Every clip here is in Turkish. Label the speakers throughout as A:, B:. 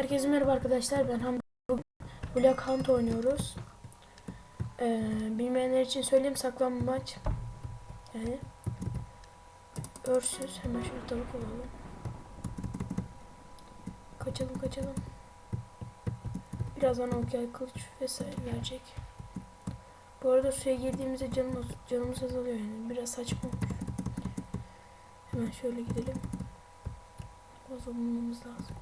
A: Herkese merhaba arkadaşlar. Ben Hamdi. Black Hunt oynuyoruz. Ee, bilmeyenler için söyleyeyim saklanmaç. Yani örsüz. Hemen şöyle tavuk alalım. Kaçalım kaçalım. Birazdan okyay kılıç vesaire verecek. Bu arada suya girdiğimizde canımız, canımız azalıyor yani. Biraz saçma. Hemen şöyle gidelim. Vazo bulmamız lazım.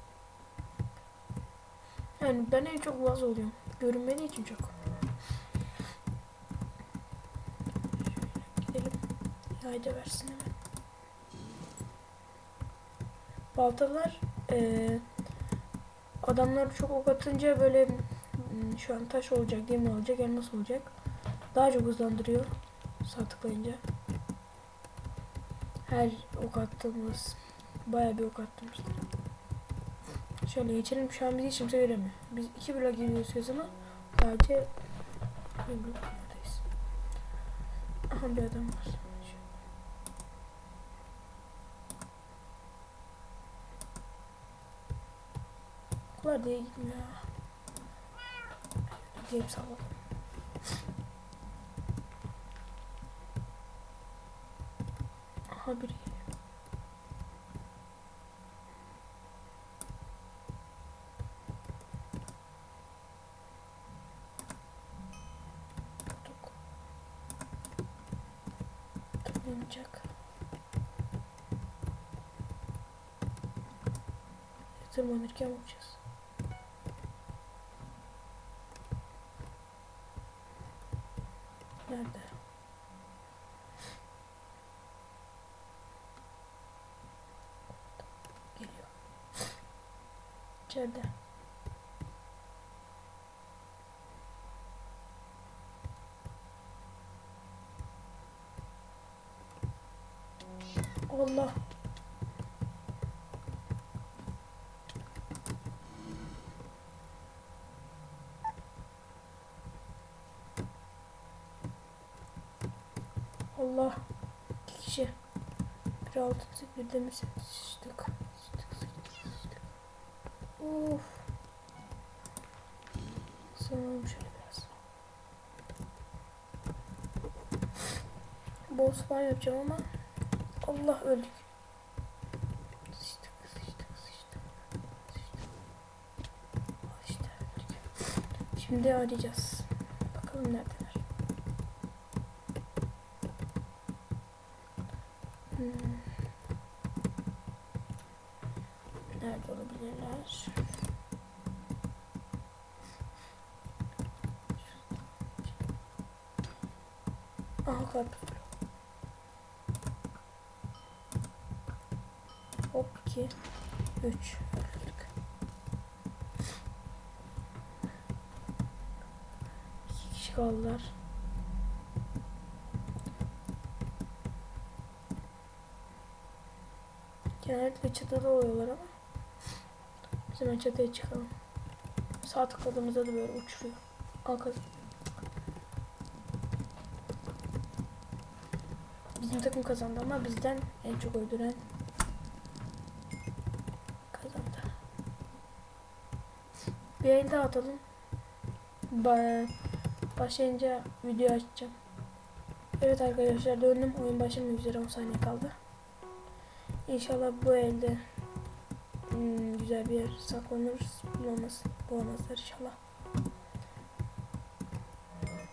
A: Yani ben en çok vaz oluyorum. Görünmediği için çok. Şöyle gidelim. Yayda versin hemen. Baltalar eee adamlar çok ok atınca böyle hmm, şu an taş olacak, demir olacak, elmas olacak. Daha çok hızlandırıyor. Sağ tıklayınca. Her ok attığımız bayağı bir ok attığımızda. Şöyle geçelim. Şu an bizi hiç kimse göremiyor. Biz iki blok gidiyoruz ama sadece bir bloktayız. Aha bir adam var. Oklar diye gitmiyor. Gideyim sallalım. Aha biri Tırmanırken vuracağız. Nerede? Geliyor. İçeride. Allah. Allah. İki kişi. Bir altın sık bir demir. Sıçtık. Sıçtık sıçtık. Of. Sanırım şöyle biraz. Boss falan yapacağım ama Allah öldük. Sıçtık sıçtık sıçtık. Sıçtık. Al işte öldük. Şimdi arayacağız. Bakalım neredeler. Hmm. Nerede olabilirler? Aha karpuz. Hop 2 3 öldürdük. İki kişi kaldılar. Genellikle çatıda oluyorlar ama biz hemen çatıya çıkalım. Sağ tıkladığımızda da böyle uçuruyor. Al kazan. Bizim takım kazandı ama bizden en çok öldüren kazandı. Bir el daha atalım. Ba başlayınca video açacağım. Evet arkadaşlar döndüm. Oyun başlamak üzere 10 saniye kaldı. İnşallah bu elde hmm, güzel bir yer saklanırız. Bulamaz, bulamazlar inşallah.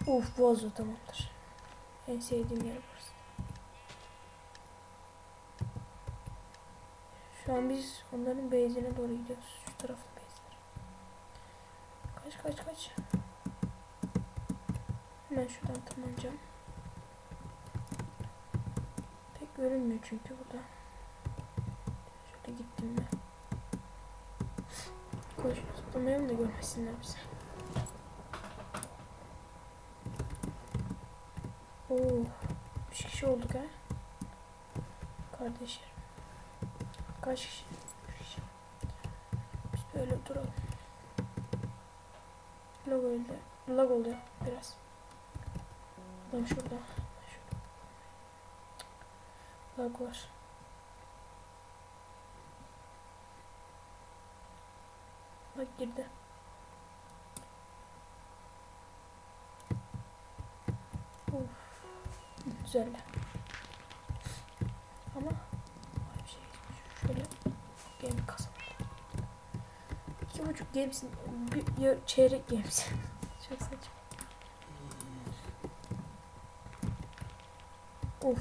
A: Uf bozu tamamdır. En sevdiğim yer burası. Şu an biz onların base'ine doğru gidiyoruz. Şu tarafta base'ler. Kaç kaç kaç. Hemen şuradan tırmanacağım. Pek görünmüyor çünkü burada. Şöyle gittim ben. Koş zıplamayalım da görmesinler bizi. Oo, üç kişi olduk ha. Kardeşlerim. Kaç kişi? Biz böyle duralım. Lag öldü. Lag oluyor biraz. Adam şurada. Şurada. Lag var. Bak girdi. Of. Güzel. Ama bir şey şöyle game kazan. İki buçuk ya- çeyrek gamesin. Çok saçma. Of.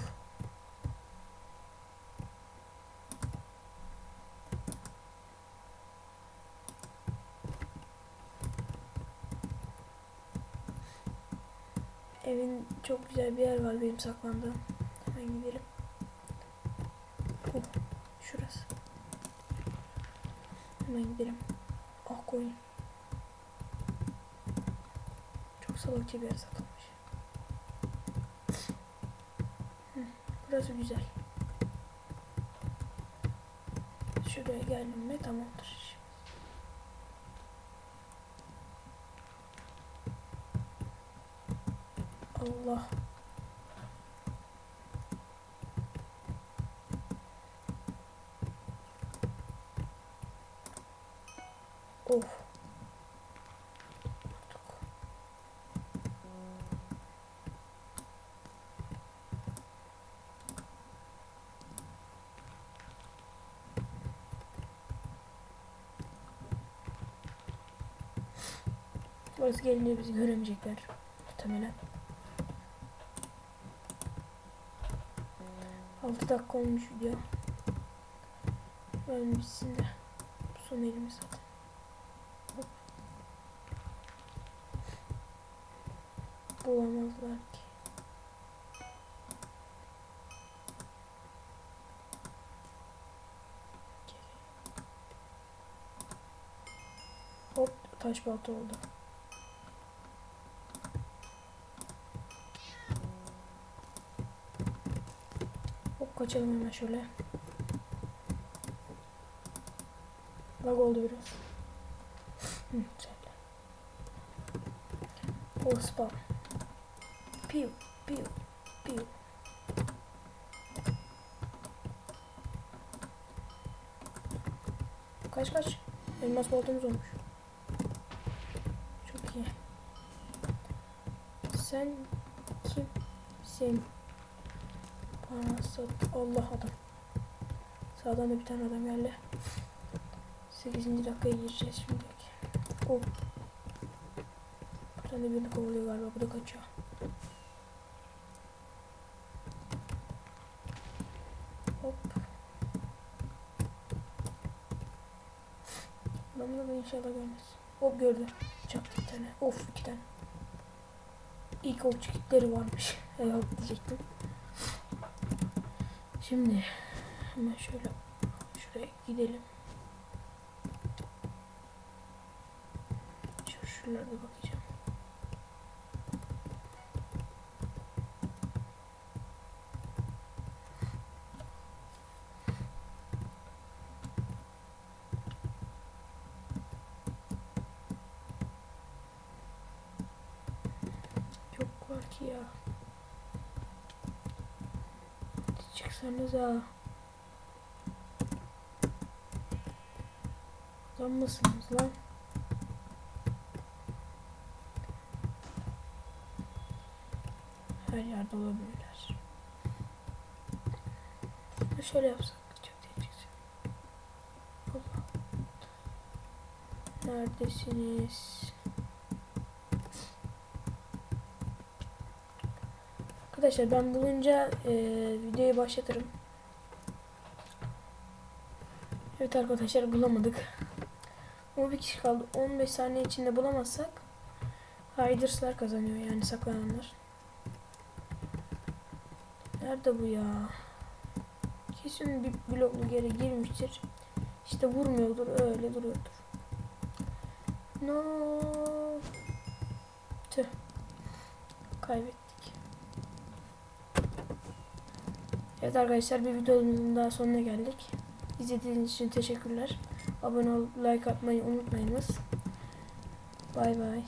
A: Evin çok güzel bir yer var benim saklandığım. Hemen gidelim. Oh, şurası. Hemen gidelim. Koyun. Çok salakça bir yer satılmış. Burası güzel. Şuraya geldim mi tamamdır. Allah. Of. Orası gelince bizi göremeyecekler. Muhtemelen. 6 dakika olmuş video. Bitsin de. Son elimi zaten. Bulamazlar ki. Hop taş balta oldu. Hop kaçalım hemen şöyle. Lag oldu biraz. Hı. O spam. Piu, piu, piu. Kaç kaç. Elmas baltamız olmuş. Çok iyi. Sen kimsin? Bana sat. Allah adam. Sağdan da bir tane adam geldi. 8. dakikaya gireceğiz şimdi. Hop. Bir tane birini kovalıyor galiba. Bu da kaçıyor. Hop. Adamla da inşallah görmez. Hop gördü. Çaktı bir tane. Of iki tane. İlk okçu kitleri varmış. Eyvallah diyecektim. Şimdi hemen şöyle şuraya gidelim. Şu şuralarda bakacağım. Çok var ki ya. Çıksanıza. Lan mısınız lan? Her yerde olabilirler. Şöyle yapsak çok. Allah. Neredesiniz? Arkadaşlar ben bulunca e, videoyu başlatırım. Evet arkadaşlar bulamadık. Ama bir kişi kaldı. 15 saniye içinde bulamazsak Hiders'lar kazanıyor yani saklananlar. Nerede bu ya? Kesin bir bloklu yere girmiştir. İşte vurmuyordur öyle duruyordur. No. Tüh. Kaybettik. Evet arkadaşlar bir videomuzun daha sonuna geldik. İzlediğiniz için teşekkürler. Abone olup like atmayı unutmayınız. Bay bay.